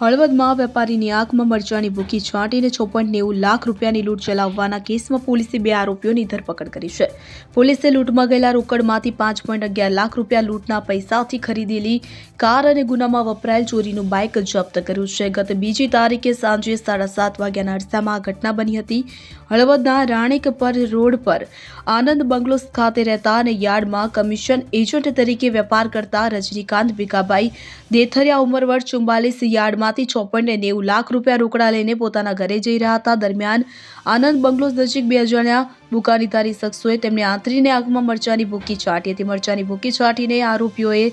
હળવદમાં વેપારીની આંખમાં મરચાની ભૂકી છાંટીને પોઈન્ટ નેવું લાખ રૂપિયાની લૂંટ ચલાવવાના કેસમાં પોલીસે બે આરોપીઓની ધરપકડ કરી છે. પોલીસે લૂંટમાં ગયેલા રોકડમાંથી પાંચ પોઈન્ટ અગિયાર લાખ રૂપિયા લૂંટના પૈસાથી ખરીદેલી કાર અને ગુનામાં વપરાયેલ ચોરીનું બાઇક જપ્ત કર્યું છે. ગત બીજી તારીખે સાંજે સાડા સાત વાગ્યાના અરસામાં આ ઘટના બની હતી. હળવદના રાણેકપર રોડ પર આનંદ બંગલોસ ખાતે રહેતા અને યાર્ડમાં કમિશન એજન્ટ તરીકે વેપાર કરતા રજનીકાંત ભીખાભાઈ દેથરિયા ઉંમર વર્ષ ચુમ્બાલીસ યાર્ડમાંથી છ પોઈન્ટ નેવું લાખ રૂપિયા રોકડા લઈને પોતાના ઘરે જઈ રહ્યા હતા. દરમિયાન આનંદ બંગલોસ નજીક બે અજાણ્યા બુકાનીધારી શખ્સોએ તેમને આંતરીને આંખમાં મરચાની ભૂકી છાંટી હતી. મરચાની ભૂકી છાંટીને આરોપીઓએ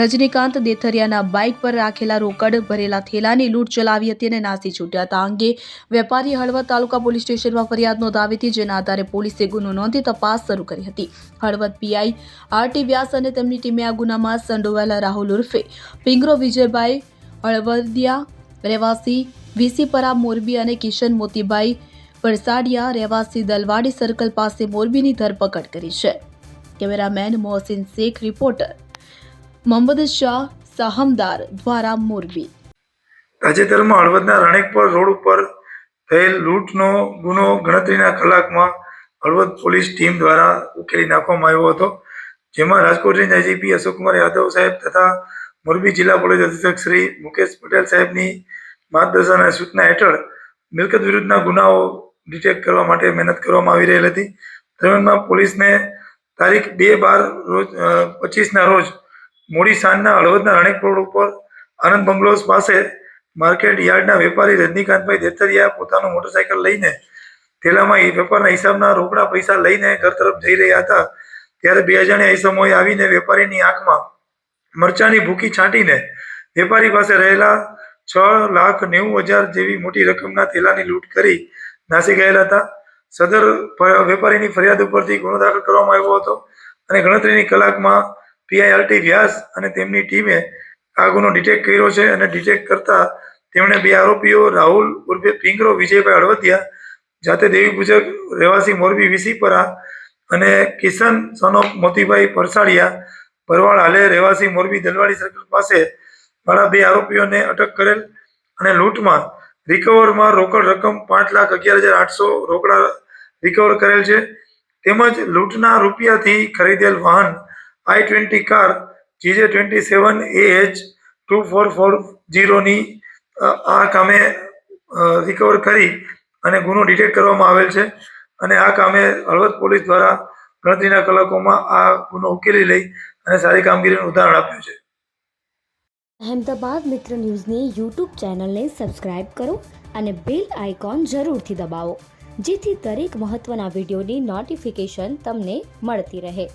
રજનીકાંત દેથરિયાના બાઇક પર રાખેલા રોકડ, ભરેલા થેલાની લૂંટ ચલાવી હતી અને નાસી છૂટ્યા હતા. અંગે વેપારી હળવદ તાલુકા પોલીસ સ્ટેશનમાં ફરિયાદ નોંધાવી હતી, જેના આધારે પોલીસે ગુનો નોંધી તપાસ શરૂ કરી હતી. હળવદ પીઆઈ આરટી વ્યાસ અને તેમની ટીમે આ ગુનામાં સંડોવાયેલા રાહુલ ઉર્ફે પિંગરો વિજયભાઈ હળવદિયા રહેવાસી વીસીપરા મોરબી અને કિશન મોતીભાઈ પરસાડિયા રહેવાસી દલવાડી સર્કલ પાસે મોરબીની ધરપકડ કરી છે. કેમેરામેન મોહસિન શેખ, રિપોર્ટર મોહમ્મદ શાહ, સાહમદાર દ્વારા મોરબી. તાજેતરમાં હળવદના રણેકપર રોડ ઉપર થયેલ લૂંટનો ગુનો ગણતરીના કલાકમાં હળવદ પોલીસ ટીમ દ્વારા ઉકેલી નાખવામાં આવ્યો હતો, જેમાં રાજકોટ રેન્જ આઈજીપી અશોકકુમાર યાદવ સાહેબ તથા મોરબી જિલ્લા પોલીસ અધિક્ષક શ્રી મુકેશ પટેલ સાહેબની માર્ગદર્શન અને સૂચના હેઠળ મિલકત વિરુદ્ધના ગુનાઓ ડિટેક્ટ કરવા માટે મહેનત કરવામાં આવી રહેલ હતી. દરમિયાનમાં પોલીસને તારીખ બે બાર રોજ પચીસના રોજ મોડી સાંજના હળવદના રણેક રોડ ઉપર આનંદ બંગલોઝ પાસે માર્કેટ યાર્ડના વેપારી રજનીકાંતભાઈ દેતરિયા પોતાનું મોટરસાયકલ લઈને થેલામાં વેપારના હિસાબના રોકડા પૈસા લઈને ઘર તરફ જઈ રહ્યા હતા. ત્યારે બે અજાણ્યા ઈસમોએ આવીને વેપારીની આંખમાં મરચાની ભૂકી છાંટીને વેપારી પાસે રહેલા છ લાખ નેવું હજાર જેવી મોટી રકમના થેલાની લૂંટ કરી નાસી ગયેલા હતા. સદર વેપારીની ફરિયાદ ઉપરથી ગુનો દાખલ કરવામાં આવ્યો હતો અને ગણતરીની કલાકમાં પીઆઈઆરટી વ્યાસ અને તેમની ટીમે આ ગુનો ડિટેક્ટ કર્યો છે અને ડિટેક્ટ કરતા તેમણે બે આરોપીઓ, રાહુલ ઉર્ફે પિંગરો વિજયભાઈ અડવતિયા જાતે દેવી પૂજક, રહેવાસી મોરબી વિસીપરા અને કિશન સનોફ મોતીભાઈ પરસાડિયા ભરવાડ હાલે રહેવાસી મોરબી દલવાડી સર્કલ પાસે વાળા બે આરોપીઓને અટક કરેલ અને લૂંટમાં રિકવરમાં રોકડ રકમ પાંચ લાખ અગિયાર હજાર આઠસો રોકડા રિકવર કરેલ છે. તેમજ લૂંટના રૂપિયાથી ખરીદેલ વાહન i twenty car GJ twenty seven A H two four four જીરોની આ કામે રિકવર કરી અને ગુનો ડિટેક્ટ કરવામાં આવેલ છે. અને આ કામે હળવદ પોલીસ દ્વારા ગણતરીના કલાકોમાં આ ગુનો ઉકેલી લઈ અને સારી કામગીરીનું ઉદાહરણ આપ્યું છે. અહેમદાબાદ મિત્ર ન્યૂઝની યુટ્યુબ ચેનલને સબસ્ક્રાઇબ કરો અને બેલ આઇકોન જરૂરથી દબાવો, જેથી દરેક મહત્ત્વના વિડીયોની નોટિફિકેશન તમને મળતી રહે.